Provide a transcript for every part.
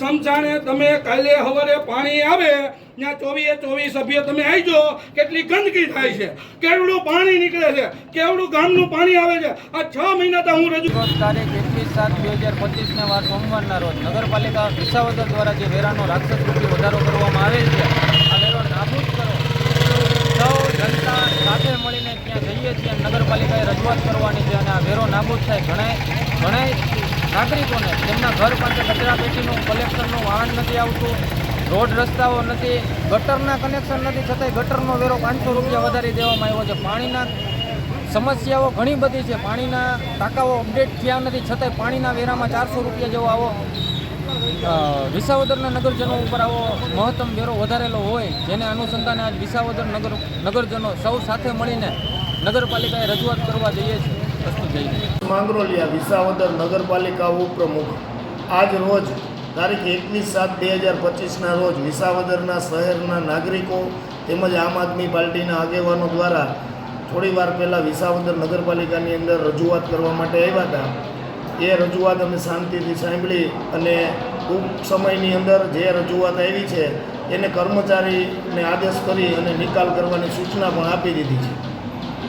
સમસાણે તમે કાલે સવારે પાણી આવે ત્યાં ચોવીએ ચોવીસ સભ્ય તમે આવજો કેટલી ગંદકી થાય છે. કેવડું પાણી નીકળે છે, કેવડું ગામનું પાણી આવે છે. આ છ મહિના તો હું રજૂ તારીખ, એકવીસ સાત બે હજાર પચીસને વાર સોમવારના રોજ નગરપાલિકા વિસાવદર દ્વારા જે વેરાનો રાક્ષસ રૂપી વધારો કરવામાં આવેલ છે, આ વેરો નાબૂદ કરો. સૌ જનતા સાથે મળીને ત્યાં જઈએ છીએ નગરપાલિકાએ રજૂઆત કરવાની છે અને આ વેરો નાબૂદ થાય ઘણા ઘણા નાગરિકોને તેમના ઘર પાસે કચરા પેટીનું કલેક્શનનું વાહન નથી આવતું, રોડ રસ્તાઓ નથી, ગટરના કનેક્શન નથી, છતાંય ગટરનો વેરો પાંચસો રૂપિયા વધારી દેવામાં આવ્યો છે. પાણીના સમસ્યાઓ ઘણી બધી છે. પાણીના ટાંકાઓ અપડેટ થયા નથી, છતાંય પાણીના વેરામાં ચારસો રૂપિયા જેવો આવો વિસાવદરના નગરજનો ઉપર આવો મહત્તમ વેરો વધારેલો હોય, જેને અનુસંધાને આજ વિસાવદર નગર, નગરજનો સૌ સાથે મળીને નગરપાલિકાએ રજૂઆત કરવા જઈએ છીએ. માંગરોલિયા વિસાવદર નગરપાલિકા ઉપપ્રમુખ. આજ રોજ તારીખ એકવીસ સાત બે હજાર પચીસના રોજ વિસાવદરના શહેરના નાગરિકો તેમજ આમ આદમી પાર્ટીના આગેવાનો દ્વારા થોડી વાર પહેલાં વિસાવદર નગરપાલિકાની અંદર રજૂઆત કરવા માટે આવ્યા હતા. એ રજૂઆત અમે શાંતિથી સાંભળી અને ટૂંક સમયની અંદર જે રજૂઆત આવી છે એને કર્મચારીને આદેશ કરી અને નિકાલ કરવાની સૂચના પણ આપી દીધી છે.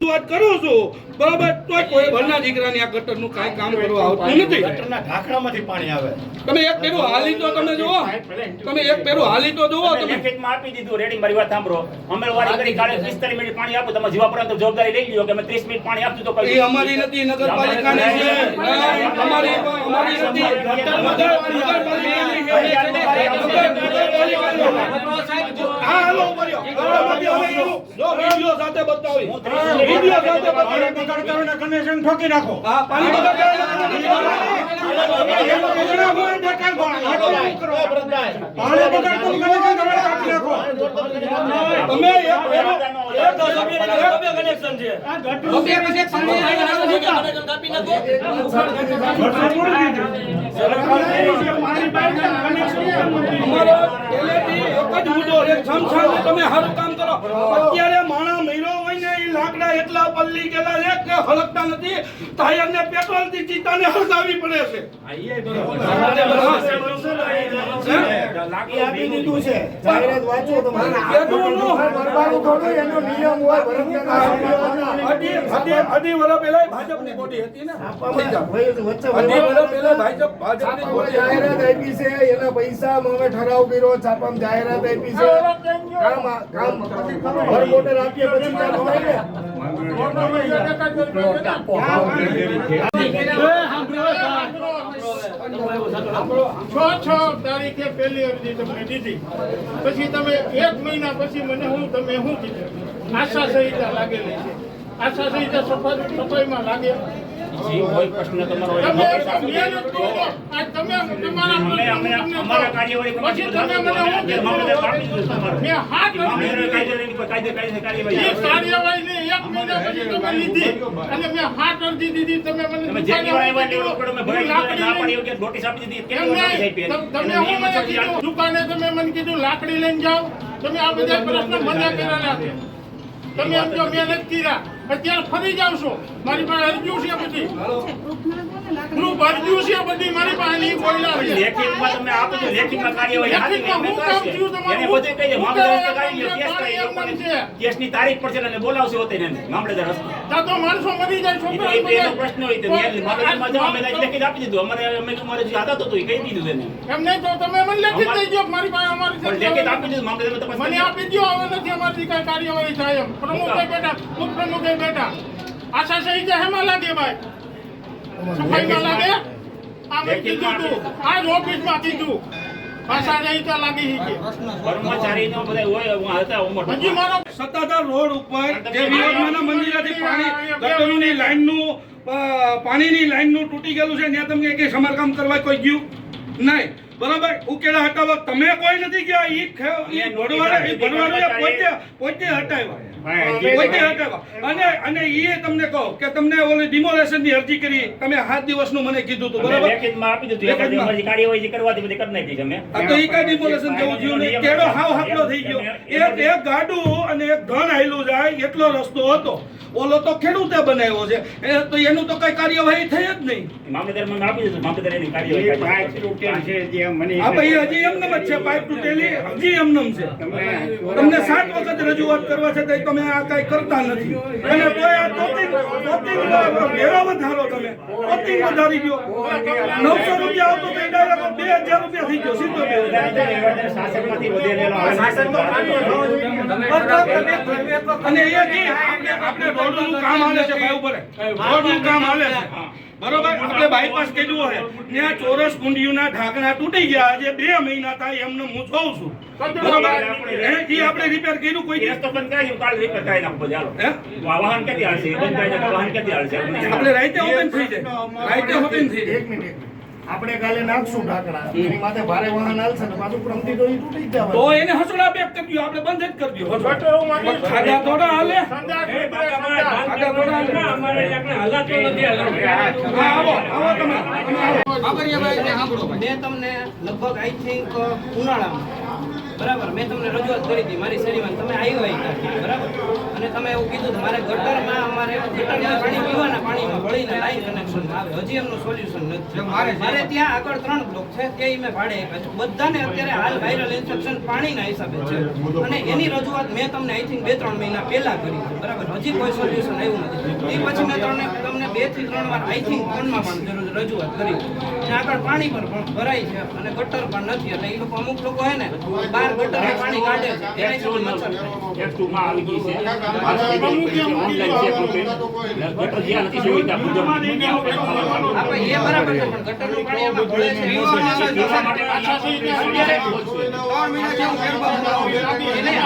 રજૂઆત કરું છું બરાબર તોય કોઈ ભરના દીકરાની આ ગટરનું કાંઈ કામ કરવા આવતું નથી ગટરના ઢાંકણામાંથી પાણી આવે તમે એક પેરું હાલી તો તમે જુઓ તમે એક પેરું હાલી તો જુઓ તમે લેખિતમાં આપી દીધું રેડી મારી વાત સાંભળો અમે વારી કરી કાલે 45 મિનિટ પાણી આપો તમે જીવા પર જવાબદારી લઈ લ્યો કે અમે 30 મિનિટ પાણી આપતું તો એ અમારી નથી નગરપાલિકાની છે અમારી અમારી નથી નગરપાલિકાની છે. હાલો જો વીડિયો સાથે બતાવી. વીડિયો સાથે બતાવી. કનેક્શન ઠોકી નાખો. પાણી બગાડ કનેક્શન નાખો. એક તમે સારું કામ કરો અત્યારે માણા મહિનો લાકડા એટલા પલ્લી ગયેલા છે કે હળગતા નથી ટાયર ને પેટ્રોલથી ચિત્તાને હળગાવી પડે છે જાહેરાત આપી છે એના પૈસા અમે ઠરાવ કર્યો છાપામાં જાહેરાત આપી છે છ છ તારીખે પેલી અરજી તમને દીધી પછી તમે એક મહિના પછી મને હું તમે શું કીધું આશા સંહિતા લાગેલી છે. આશા સંહિતા સફાઈ સફાઈમાં લાગે. જી કોઈ પ્રશ્ન તમારો હોય. અમે અમે અમારા. કાર્યવાહી પછી તમે મને હું? મામલતદાર આપી દીધું તમારે. મેં હાથ મામલતદાર અરજી કાયદે કાયદે કાર્યવાહી એ કાર્યવાહી ને એક મહિના પછી તમે લીધી. અને મે હાથ અરજી દીધી. તમે મને તમે જે આવ્યા મૂકી એટલી મે દીધું, ના પડી કે નોટિસ આપી દીધી નોટિસ નહીં. તમે તમને હું મને કીધું દુકાને તમે મને કીધું લાકડી લઈને જાઓ. તમે આ બધા પ્રશ્ન મને કરેલા છે. તમે એમ જો મહેનત કર્યા. અત્યારે ફરી જાવ છો. મારી પાસે અરજીઓ છે બધી. પ્રૂફ અરજીઓ છે બધી. મારી પાસે નહીં બોલ્યા છે. લેખિતમાં તમે આપો છો, લેખિતમાં કાર્યવાહી હાથે લેખિતમાં હું કામ થયું તમારું? એને બધું કહી દે, મામલતદાર કરાવે લ્યો, કેસ મારે કરાવી લ્યો, એમ પણ છે. કેસની તારીખ પડશે ને બોલાવશે હોતે ને મામલતદાર હસ્તે. ત્યાં તો માણસો મરી જાય છોકરા એનો પ્રશ્ન હોય તો મેં મામલતદારમાં જાઓ, અમે લેખિત આપી દીધું. અમારે અમે તમારે જે આદત હતું એ કહી દીધું તેને એમ નહીં તો તમે મને લેખિત દઈ દો મારી પાસે અમારી લેખિત આપી દીધું મામલતદારમાં તપાસ મને આપી દો હવે નથી કઈ કાર્યવાહી થાય એમ. પ્રમુખે બેઠા ઉપપ્રમુખે બેઠા. આશા સહિત હેમાં લાગે ભાઈ? સફાઈમાં લાગે? આ મેં કીધું તું. આજ ઓફિસમાં કીધું. આશા સહિત લાગી છે કર્મચારીનો બધા હોય હું હતા હું મોટો. હજી મારો સત્તાધાર રોડ ઉપર જે વિરોધમાના મંદિરેથી પાણી ગટરની લાઈનનું પાણીની લાઈનનું તૂટી ગયેલું છે ત્યાં તમને કે સમારકામ કરવા કોઈ ગયું નહીં. બરાબર? ઉકેલા હટાવવા તમે કોઈ નથી ગયા. ઈ ઈ ભરવાડે પોતે પોતે હટાવ્યા. પોતે હટાવ્યા. અને અને ઈ તમને કહો કે તમને ઓલી ડિમોલેશનની અરજી કરી. તમે સાત દિવસનું મને કીધું હતું બરાબર? લેખિતમાં આપી દીધું. જે. અમારી કાર્યવાહી કરવા બધી કરી નાખી છે અમે. તો ઈ કઈ ડિમોલેશન જેવું થયું નહીં. કેડો હાવ હાકલો થઈ ગયો. એક એક ગાડું અને એક ઘણ આયલું જાય એટલો રસ્તો હતો. ઓલો તો ખેડૂતે બનાવ્યો છે. એ તો એનું તો કઈ કાર્યવાહી થઈ જ નહીં. મામલતદારમાં મને આપી દીધું મામલતદાર એની કાર્યવાહી કરી. આ ભાઈ હજી એમનેમ જ છે પાઇપ તૂટેલી હજી એમનેમ છે. તમને સાત વખત રજૂઆત કરવા છે તમે આ કઈ કરતા નથી. અને તોય આ તોતિંગ તોતિંગ વેરો વધારો તમે. તોતિંગ વધારી ગયો નવસો રૂપિયા આવતો તો ડાયરેક્ટ બે હજાર રૂપિયા થઈ ગયો સીધો બે અને એ આપણે રોડનું કામ હાલે છે ભાઈ ઉપર. રોડનું કામ હાલે છે. બરોબર? બાયપાસ કર્યું હોય ત્યાં ચોરસ કુંડીઓના ઢાંકણા તૂટી ગયા. આજે બે મહિના થાય એમને હું જોઉં છું. બરોબર? હે આપણે રિપેર કર્યું કોઈ દિવસ? તો બંધ કાલ રિપેર કરાવી નાખો ચાલો. વાહન ક્યાંથી હાલશે? બંધ કરાવી નાખો, વાહન ક્યાંથી હાલશે? આપણે રાઈતે ઓપન થઈ જાય. રાઈતે ઓપન થઈ જાય. એક મિનિટ. આપણે કાલે નાખશું ઢાંકણા. એની માથે ભારે વાહન હાલશે ને પાછું ક્રમથી તો તૂટી જ તો એને હસડા બેક કરી દો આપણે બંધ જ કરી દો ખાડા થોડા હાલે. ખાડા થોડા હાલે. હા આવો આવો તમે તમે સાંભળો મેં તમને લગભગ આઈ થિંક ઉનાળામાં બરાબર. મેં તમને રજૂઆત કરી હતી મારી શેરીમાં તમે આવ્યા હોય બરાબર? અને તમે એવું કીધું મારે ગટરમાં અમારે ગટરમાં પાણી પીવાના પાણીમાં ભળીને લાઈન કનેક્શન આવે. હજી એમનું સોલ્યુશન નથી. મારે ત્યાં આગળ ત્રણ બ્લોક છે તે મેં ભાડે આપ્યા બધાને અત્યારે હાલ વાયરલ ઇન્ફેક્શન પાણીના હિસાબે છે. અને એની રજૂઆત મેં તમને આઈ થિંક બે ત્રણ મહિના પહેલા કરી બરાબર? હજી કોઈ સોલ્યુશન આવ્યું નથી. એ પછી મેં તમને તમને બેથી ત્રણ વાર આઈ થિંક ફોનમાં પણ જરૂર રજૂઆત કરી અને આગળ પાણી પણ પણ ભરાય છે અને ગટર પણ નથી એટલે એ લોકો અમુક લોકો હે ને બહાર ગટર પાણી કાઢે છે એનાથી પણ મચ્છર થાય. એક ટુમાં આવી ગઈ છે ઓનલાઈન છે ગટર જ્યાં નથી સુવિધા આપણે એ બરાબર છે પણ ગટરનું પાણી એમાં ભળે છે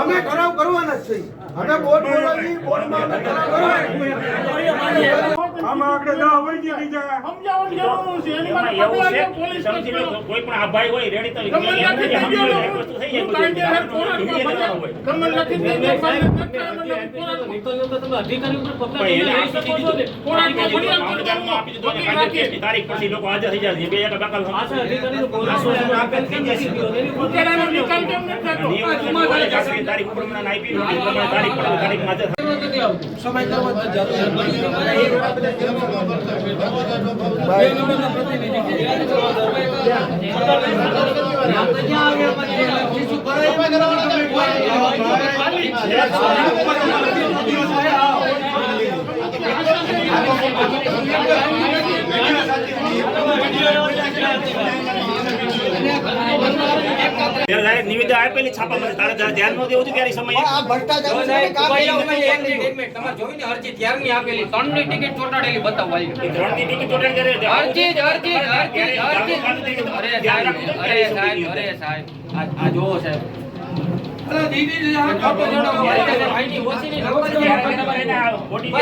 અમે ખરાબ કરવાના જ છીએ. અમે બોર્ડ બોલાવી બોર્ડમાં અમે ઠરાવ કરવાના આમાં આગળ દવા વહી ગઈ બીજા. સમજાવવાની જરૂર છે. એની માટે એવું છે? પોલીસ સમજી લો કોઈ પણ આભાઈ હોય રેડી ગમે વસ્તુ થઈ જાય. એને આ આપી દીધું તારીખ પછી લોકો હાજર થઈ જાય છે. બે એક. ઉકેલાનો નિકાલ કેમ થતો? તારીખ તારીખ ઉપર મને આપી તારીખ પર તારીખમાં હાજર થાય. ત્યારે direct નિવેદન આપેલી છાપામાં તારે ધ્યાન ન દેવું ત્યારે સમયે એ ત્રણની ટિકિટ ચોટાડી ત્યારે અરજી જ, અરજી જ, અરજી અરજી અરે સાહેબ, અરે સાહેબ, અરે સાહેબ. આ- આ સાહેબ. દીદી આ ઓછી નહીં,